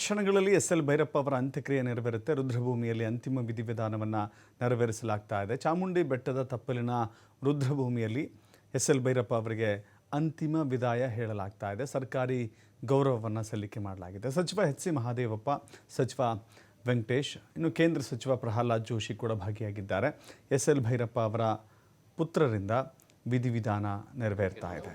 ಕ್ಷಣಗಳಲ್ಲಿ S L Bhyrappa ಅವರ ಅಂತ್ಯಕ್ರಿಯೆ ನೆರವೇರುತ್ತೆ. ರುದ್ರಭೂಮಿಯಲ್ಲಿ ಅಂತಿಮ ವಿಧಿವಿಧಾನವನ್ನು ನೆರವೇರಿಸಲಾಗ್ತಾ ಇದೆ. ಚಾಮುಂಡಿ ಬೆಟ್ಟದ ತಪ್ಪಲಿನ ರುದ್ರಭೂಮಿಯಲ್ಲಿ ಎಸ್ ಎಲ್ ಭೈರಪ್ಪ ಅವರಿಗೆ ಅಂತಿಮ ವಿದಾಯ ಹೇಳಲಾಗ್ತಾ ಇದೆ. ಸರ್ಕಾರಿ ಗೌರವವನ್ನು ಸಲ್ಲಿಕೆ ಮಾಡಲಾಗಿದೆ. ಸಚಿವ ಎಚ್ ಸಿ ಮಹಾದೇವಪ್ಪ, ಸಚಿವ ವೆಂಕಟೇಶ್, ಇನ್ನು ಕೇಂದ್ರ ಸಚಿವ ಪ್ರಹ್ಲಾದ್ ಜೋಶಿ ಕೂಡ ಭಾಗಿಯಾಗಿದ್ದಾರೆ. ಎಸ್ ಎಲ್ ಭೈರಪ್ಪ ಅವರ ಪುತ್ರರಿಂದ ವಿಧಿವಿಧಾನ ನೆರವೇರ್ತಾ ಇದೆ.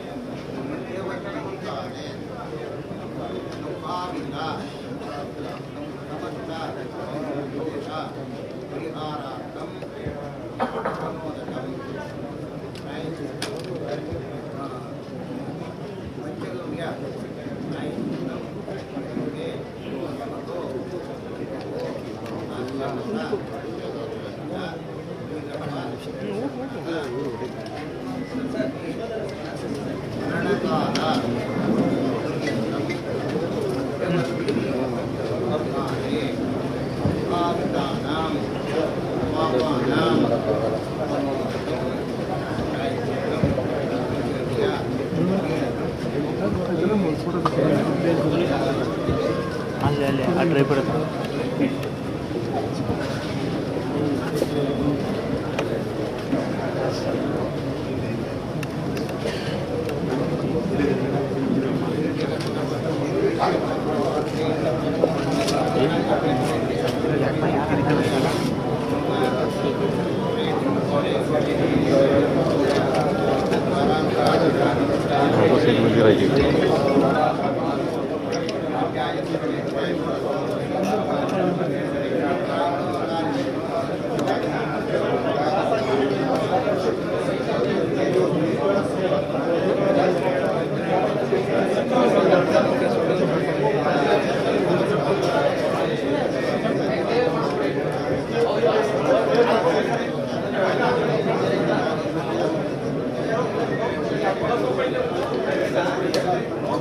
ಅಲ್ಲಿ ಅಲ್ಲಿ ಆ ಡ್ರೈವರ್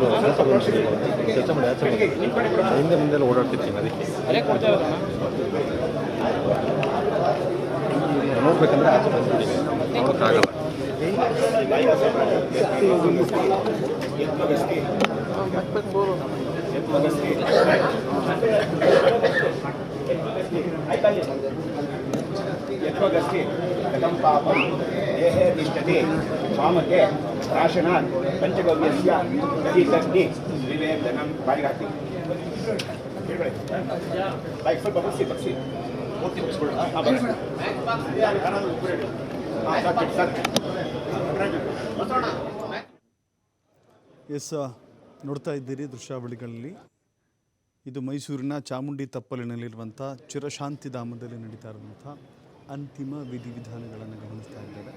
ಇದು ಕೆಲಸ ಕೆಲಸ ಮಾಡಿ ಆಚರಣೆ ಹಿಂದೆ ಮುಂದೆಲ್ಲ ಓಡಾಡ್ತಿರ್ತೀನಿ ಅದಕ್ಕೆ. ನೋಡ್ಬೇಕಂದ್ರೆ ಆಚೆ ಬಂದ್ಬಿಡಿ ನೋಡೋಕ್ಕಾಗಲ್ಲ ಆಯ್ತಾ ಗಸ್ತಿ. ಪಾಪ. ದೇಹೇ ತಿಷ್ಠತಿ ಕಾಮಕ್ಕೆ ಪ್ರಾಶನಾತ್ ಪಂಚಗವ್ಯಸ್ಯ ಗತಿ ತಗ್ನಿ ವಿವೇಕನ ಬಾಯಿಗೆ ಹಾಕಿ ಎಸ್ ನೋಡ್ತಾ ಇದ್ದೀರಿ ದೃಶ್ಯಾವಳಿಗಳಲ್ಲಿ ಇದು ಮೈಸೂರಿನ ಚಾಮುಂಡಿ ತಪ್ಪಲಿನಲ್ಲಿರುವಂಥ ಚಿರಶಾಂತಿಧಾಮದಲ್ಲಿ ನಡೀತಾ ಇರುವಂಥ ಅಂತಿಮ ವಿಧಿವಿಧಾನಗಳನ್ನು ಗಮನಿಸ್ತಾ ಇದ್ದೇವೆ.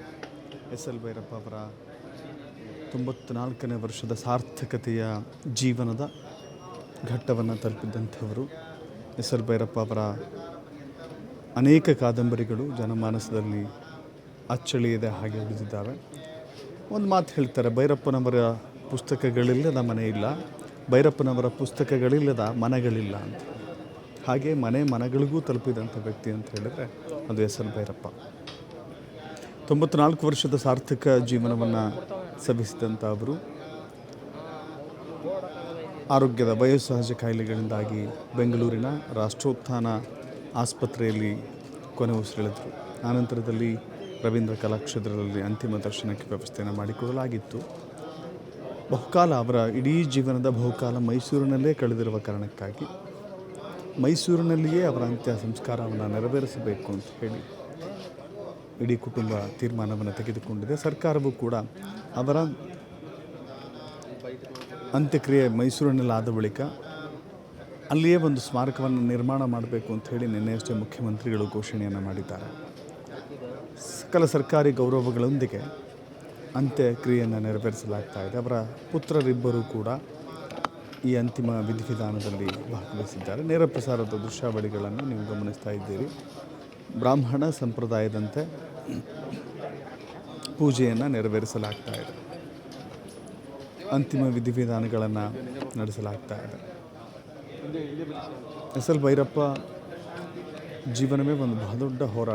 ಎಸ್ ಎಲ್ ಭೈರಪ್ಪ ಅವರ ತೊಂಬತ್ನಾಲ್ಕನೇ ವರ್ಷದ ಸಾರ್ಥಕತೆಯ ಜೀವನದ ಘಟ್ಟವನ್ನು ತಲುಪಿದ್ದಂಥವರು ಎಸ್ ಎಲ್ ಭೈರಪ್ಪ ಅವರ ಅನೇಕ ಕಾದಂಬರಿಗಳು ಜನಮಾನಸದಲ್ಲಿ ಅಚ್ಚಳಿಯದೆ ಹಾಗೆ ಉಳಿದಿದ್ದಾವೆ. ಒಂದು ಮಾತು ಹೇಳ್ತಾರೆ, ಭೈರಪ್ಪನವರ ಪುಸ್ತಕಗಳಿಲ್ಲದ ಮನೆ ಇಲ್ಲ, ಭೈರಪ್ಪನವರ ಪುಸ್ತಕಗಳಿಲ್ಲದ ಮನೆಗಳಿಲ್ಲ ಅಂತ. ಹಾಗೆ ಮನೆ ಮನಗಳಿಗೂ ತಲುಪಿದಂಥ ವ್ಯಕ್ತಿ ಅಂತ ಹೇಳಿದ್ರೆ ಅದು ಎಸ್ ಎಲ್ ಭೈರಪ್ಪ. ತೊಂಬತ್ನಾಲ್ಕು ವರ್ಷದ ಸಾರ್ಥಕ ಜೀವನವನ್ನು ಸಭಿಸಿದಂಥ ಅವರು, ಆರೋಗ್ಯದ ವಯೋಸಹಜ ಕಾಯಿಲೆಗಳಿಂದಾಗಿ ಬೆಂಗಳೂರಿನ ರಾಷ್ಟ್ರೋತ್ಥಾನ ಆಸ್ಪತ್ರೆಯಲ್ಲಿ ಕೊನೆ ಉಸಿರೆಳೆದರು ಆನಂತರದಲ್ಲಿ ರವೀಂದ್ರ ಕಲಾಕ್ಷೇತ್ರದಲ್ಲಿ ಅಂತಿಮ ದರ್ಶನಕ್ಕೆ ವ್ಯವಸ್ಥೆಯನ್ನು ಮಾಡಿಕೊಡಲಾಗಿತ್ತು ಬಹುಕಾಲ ಅವರ ಇಡೀ ಜೀವನದ ಬಹುಕಾಲ ಮೈಸೂರಿನಲ್ಲೇ ಕಳೆದಿರುವ ಕಾರಣಕ್ಕಾಗಿ ಮೈಸೂರಿನಲ್ಲಿಯೇ ಅವರ ಅಂತ್ಯ ಸಂಸ್ಕಾರವನ್ನು ನೆರವೇರಿಸಬೇಕು ಅಂತ ಹೇಳಿ ಇಡೀ ಕುಟುಂಬ ತೀರ್ಮಾನವನ್ನು ತೆಗೆದುಕೊಂಡಿದೆ. ಸರ್ಕಾರವು ಕೂಡ ಅವರ ಅಂತ್ಯಕ್ರಿಯೆ ಮೈಸೂರಿನಲ್ಲಿ ಬಳಿಕ ಅಲ್ಲಿಯೇ ಒಂದು ಸ್ಮಾರಕವನ್ನು ನಿರ್ಮಾಣ ಮಾಡಬೇಕು ಅಂತ ಹೇಳಿ ನಿನ್ನೆಯಷ್ಟೇ ಮುಖ್ಯಮಂತ್ರಿಗಳು ಘೋಷಣೆಯನ್ನು ಮಾಡಿದ್ದಾರೆ. ಸಕಲ ಸರ್ಕಾರಿ ಗೌರವಗಳೊಂದಿಗೆ ಅಂತ್ಯಕ್ರಿಯೆಯನ್ನು ನೆರವೇರಿಸಲಾಗ್ತಾ ಇದೆ. ಅವರ ಪುತ್ರರಿಬ್ಬರೂ ಕೂಡ ಈ ಅಂತಿಮ ವಿಧಿವಿಧಾನದಲ್ಲಿ ಭಾಗವಹಿಸಿದ್ದಾರೆ. ನೇರ ಪ್ರಸಾರದ ದೃಶ್ಯಾವಳಿಗಳನ್ನು ನೀವು ಗಮನಿಸ್ತಾ ಇದ್ದೀರಿ. ಬ್ರಾಹ್ಮಣ ಸಂಪ್ರದಾಯದಂತೆ ಪೂಜೆಯನ್ನು ನೆರವೇರಿಸಲಾಗ್ತಾ ಇದೆ. ಅಂತಿಮ ವಿಧಿವಿಧಾನಗಳನ್ನು ನಡೆಸಲಾಗ್ತಾ ಇದೆ. ಎಸ್ ಎಲ್ ಭೈರಪ್ಪ, ಜೀವನವೇ ಒಂದು ಬಹುದೊಡ್ಡ ಹೋರಾಟ.